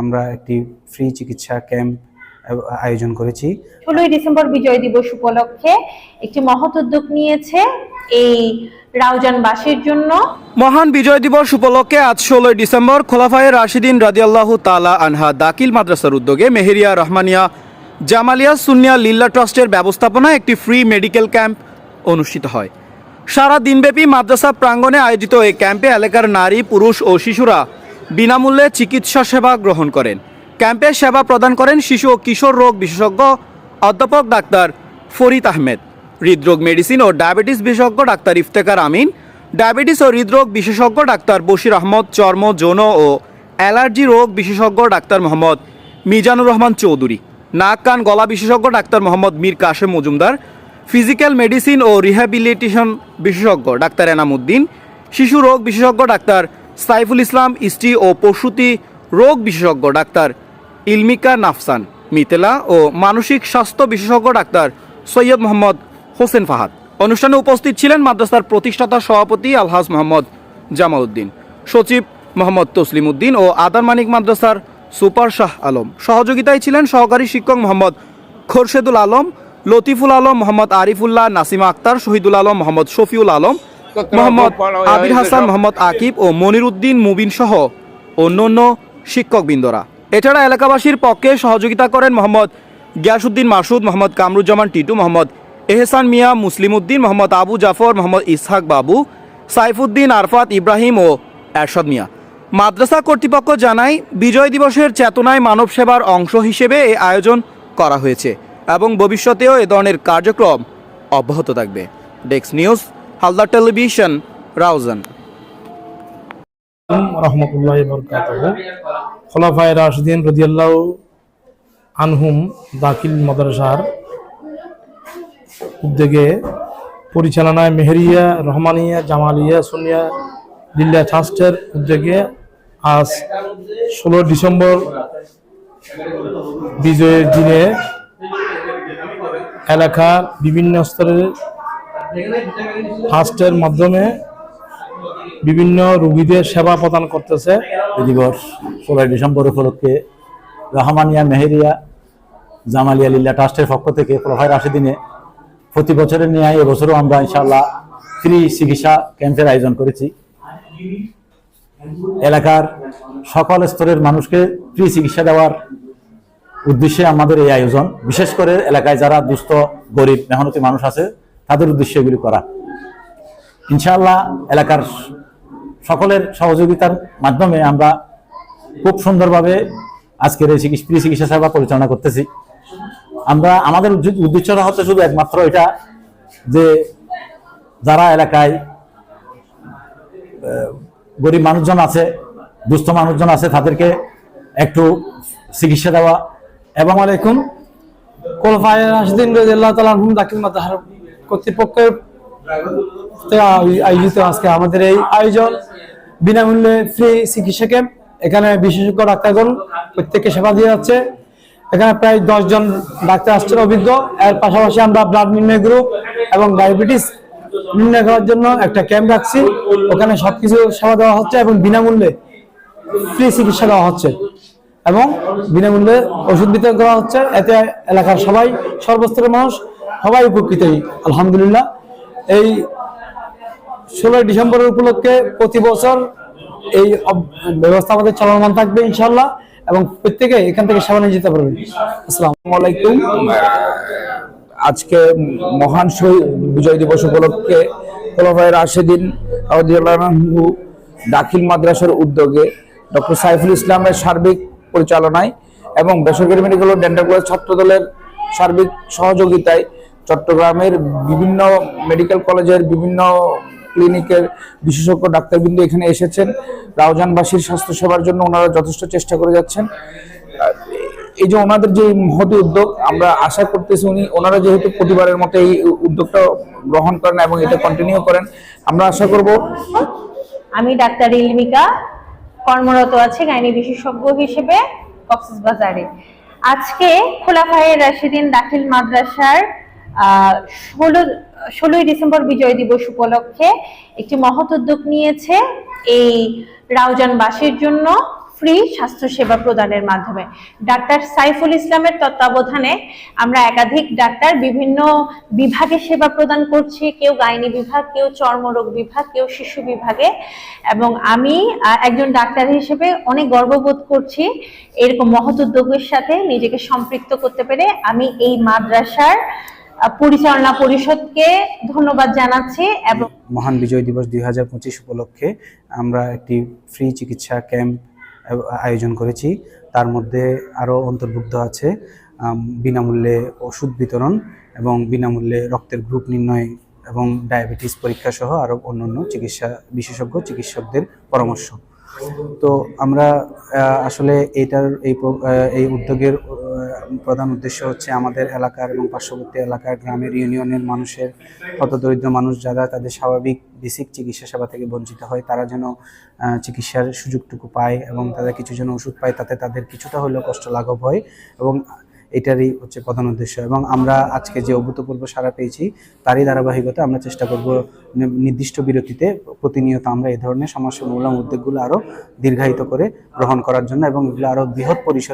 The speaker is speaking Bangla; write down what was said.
আমরা একটি ফ্রি চিকিৎসা ক্যাম্প আয়োজন করেছি। ষোলোই ডিসেম্বর বিজয় দিবস উপলক্ষে একটি মহৎ উদ্যোগ নিয়েছে এই রাউজানবাসীর জন্য। মহান বিজয় দিবস উপলক্ষে আজ ষোলোই ডিসেম্বর খোলাফায়ে রাশিদিন রাদিয়াল্লাহ তালা আনহা দাকিল মাদ্রাসার উদ্যোগে মেহেরিয়া রহমানিয়া জামালিয়া সুনিয়া লিল্লা ট্রাস্টের ব্যবস্থাপনায় একটি ফ্রি মেডিকেল ক্যাম্প অনুষ্ঠিত হয়। সারা দিনব্যাপী মাদ্রাসা প্রাঙ্গণে আয়োজিত এই ক্যাম্পে এলাকার নারী পুরুষ ও শিশুরা বিনামূল্যে চিকিৎসা সেবা গ্রহণ করেন। ক্যাম্পে সেবা প্রদান করেন শিশু ও কিশোর রোগ বিশেষজ্ঞ অধ্যাপক ডাক্তার ফরিদ আহমেদ। হৃদরোগ মেডিসিন ও ডায়াবেটিস বিশেষজ্ঞ ডাক্তার ইফতেকার আমিন। ডায়াবেটিস ও হৃদরোগ বিশেষজ্ঞ ডাক্তার বশির আহমদ, চর্ম, যৌন ও অ্যালার্জি রোগ বিশেষজ্ঞ ডাক্তার মোহাম্মদ মিজানুর রহমান চৌধুরী। নাক, কান, গলা বিশেষজ্ঞ doctor Mohammad Mir Kashem Majumder. Physical medicine ও রিহ্যাবিলিটেশন বিশেষজ্ঞ ডাক্তার এনামুদ্দিন শিশু রোগ বিশেষজ্ঞ ডাক্তার সাইফুল ইসলাম ইস্টি ও পশুতি রোগ বিশেষজ্ঞ ডাক্তার ইলমিকা নাফসান, মিতেলা ও মানসিক স্বাস্থ্য বিশেষজ্ঞ ডাক্তার সৈয়দ মোহাম্মদ হোসেন ফাহাদ। অনুষ্ঠানে উপস্থিত ছিলেন মাদ্রাসার প্রতিষ্ঠাতা সভাপতি আলহাজ মোহাম্মদ জামাল উদ্দিন সচিব মোহাম্মদ তসলিম উদ্দিন ও আদার মানিক মাদ্রাসার সুপার শাহ আলম। সহযোগিতায় ছিলেন সহকারী শিক্ষক মোহাম্মদ খোরশেদুল আলম, লতিফুল আলম মোহাম্মদ আরিফুল্লাহ, নাসিমা আক্তার, শহীদুল আলম মোহাম্মদ শফিউল আলম মোহাম্মদ আবির হাসান মোহাম্মদ আকিব ও মনির উদ্দিন মুবিন সহ অন্যান্য শিক্ষকবৃন্দরা। এছাড়া এলাকাবাসীর পক্ষে সহযোগিতা করেন মোহাম্মদ গিয়াসুদ্দিন মাসুদ মোহাম্মদ কামরুজ্জামান টিটু মোহাম্মদ এহসান মিয়া মুসলিম উদ্দিন মোহাম্মদ আবু জাফর মোহাম্মদ ইসহাক বাবু সাইফুদ্দিন আরফাত ইব্রাহিম ও এরশাদ মিয়া। মাদ্রাসা কর্তৃপক্ষ জানায় বিজয় দিবসের চেতনায় মানব সেবার অংশ হিসেবে এই আয়োজন করা হয়েছে এবং ভবিষ্যতেও এ ধরনের কার্যক্রম অব্যাহত থাকবে। ডেক্স নিউজ হালদার টেলিভিশন, রাউজান। খোলাফায় রাশিদিন রদিয়াল্লাহ আনহুম দাখিল মাদ্রাসার উদ্যোগে পরিচালনায় মেহেরিয়া, রহমানিয়া, জামালিয়া, সুনিয়া, লিল্লা ট্রাস্টের উদ্যোগে আজ ষোলো ডিসেম্বর বিজয়ের দিনে এলাকার বিভিন্ন স্তরের ট্রাস্টের মাধ্যমে বিভিন্ন রোগীদের সেবা প্রদান করতেছে। এই দিবস ষোলোই ডিসেম্বর উপলক্ষে রহমানিয়া মেহেরিয়া জামালিয়া লিল্লা ট্রাস্টের পক্ষ থেকে প্রফাই রাশিদিনে প্রতি বছরের ন্যায় এবছরও আমরা ইনশাল্লাহ ফ্রি চিকিৎসা ক্যাম্পের আয়োজন করেছি। এলাকার সকল স্তরের মানুষকে ফ্রি চিকিৎসা দেওয়ার উদ্দেশ্যে আমাদের এই আয়োজন। বিশেষ করে এলাকায় যারা দুস্থ, গরিব, মেহনতি মানুষ আছে তাদের উদ্দেশ্যে এগুলি করা। ইনশাআল্লাহ এলাকার সকলের সহযোগিতার মাধ্যমে আমরা খুব সুন্দরভাবে আজকের এই চিকিৎসা ফ্রি চিকিৎসা সেবা পরিচালনা করতেছি। আমরা, আমাদের উদ্দেশ্যটা হচ্ছে শুধু একমাত্র এটা যে যারা এলাকায় গরিব মানুষজন আছে, দুস্থ মানুষজন আছে, তাদেরকে একটু চিকিৎসা দেওয়া। এবং আলাইকুম। কোলফায় রাশিদিন রাদিয়াল্লাহ তাআলা দাখিল মাদ্রাসার কর্তৃপক্ষের আয়োজিত আজকে আমাদের এই আয়োজন। বিনামূল্যে ফ্রি চিকিৎসা ক্যাম্প এখানে বিশেষজ্ঞ ডাক্তারগণ প্রত্যেককে সেবা দিয়ে যাচ্ছে। এখানে প্রায় দশজন ডাক্তার আসছেন অভিজ্ঞ। এর পাশাপাশি আমরা ব্লাড নির্ণয় গ্রুপ এবং ডায়াবেটিস নির্ণয় করার জন্য একটা ক্যাম্প রাখছি। ওখানে সবকিছু সেবা দেওয়া হচ্ছে এবং বিনামূল্যে ফ্রি চিকিৎসা দেওয়া হচ্ছে এবং বিনামূল্যে ওষুধ বিতরণ করা হচ্ছে। এতে এলাকার সবাই সর্বস্তরের মানুষ সবাই উপকৃত আলহামদুলিল্লাহ। এই ষোলোই ডিসেম্বরের উপলক্ষে প্রতি বছর এই ব্যবস্থা আমাদের চলমান থাকবে ইনশাল্লাহ এবং প্রত্যেকে এখান থেকে সেবা নিয়ে যেতে পারবেন। আসসালাম আলাইকুম। আজকে মহান শহীদ বিজয় দিবস উপলক্ষে খোলাফায় রাশেদিন দাখিল মাদ্রাসার উদ্যোগে ডক্টর সাইফুল ইসলামের সার্বিক পরিচালনায় এবং বেসরকারি মেডিকেল ও ডেন্টাল কলেজ ছাত্র দলের সার্বিক সহযোগিতায় চট্টগ্রামের বিভিন্ন মেডিকেল কলেজের বিভিন্ন ক্লিনিকের বিশেষজ্ঞ ডাক্তারবৃন্দ এখানে এসেছেন। রাউজানবাসীর স্বাস্থ্য সেবার জন্য ওনারা যথেষ্ট চেষ্টা করে যাচ্ছেন। এই যে ওনাদের যে মহতি উদ্যোগ, আমরা আশা করতেছি উনি, ওনারা যেহেতু প্রতিবারের মতো এই উদ্যোগটা গ্রহণ করেন এবং এটা কন্টিনিউ করেন, আমরা আশা করব আমি ডাক্তার ইলমিকা কর্মরত আছি গাইনি বিশেষজ্ঞ হিসেবে কক্সবাজারে। আজকে খোলাফায়ে রাশিদিন দাখিল মাদ্রাসার ষোলো, ষোলোই ডিসেম্বর বিজয় দিবস উপলক্ষে একটি মহৎ উদ্যোগ নিয়েছে এই রাউজানবাসীর জন্য ফ্রি স্বাস্থ্য সেবা প্রদানের মাধ্যমে। ডাক্তার সাইফুল ইসলামের তত্ত্বাবধানে আমরা একাধিক ডাক্তার বিভিন্ন বিভাগে সেবা প্রদান করছি, কেউ গাইনি বিভাগ, কেউ চর্মরোগ বিভাগ, কেউ শিশু বিভাগে। এবং আমি একজন ডাক্তার হিসেবে অনেক গর্ববোধ করছি এরকম মহৎ উদ্যোগের সাথে নিজেকে সম্পৃক্ত করতে পেরে। আমি এই মাদ্রাসার পরিচালনা পরিষদকে ধন্যবাদ জানাচ্ছি এবং মহান বিজয় দিবস দুই হাজার পঁচিশ উপলক্ষে আমরা একটি ফ্রি চিকিৎসা ক্যাম্প আয়োজন করেছি। তার মধ্যে আরও অন্তর্ভুক্ত আছে বিনামূল্যে ওষুধ বিতরণ এবং বিনামূল্যে রক্তের গ্রুপ নির্ণয় এবং ডায়াবেটিস পরীক্ষা সহ আরও অন্যান্য চিকিৎসা বিশেষজ্ঞ চিকিৎসকদের পরামর্শ। তো আমরা আসলে এইটার, এই এই উদ্যোগের প্রধান উদ্দেশ্য হচ্ছে আমাদের এলাকার এবং পার্শ্ববর্তী এলাকার গ্রামের ইউনিয়নের মানুষের কত দরিদ্র মানুষ যারা তাদের স্বাভাবিক বেসিক চিকিৎসা সেবা থেকে বঞ্চিত হয়, তারা যেন চিকিৎসার সুযোগটুকু পায় এবং তারা কিছু যেন ওষুধ পায়, তাতে তাদের কিছুটা হলেও কষ্ট লাঘব হয় এবং এটারই হচ্ছে প্রধান উদ্দেশ্য। এবং আমরা আজকে যে অভূতপূর্ব সারা পেয়েছি, তারই ধারাবাহিকতা আমরা চেষ্টা করব নির্দিষ্ট বিরতিতে প্রতিনিয়ত আমরা এ ধরনের সমস্যামূলক উদ্যোগগুলো আরও দীর্ঘায়িত করে গ্রহণ করার জন্য এবং এগুলো আরও বৃহৎ পরিসরে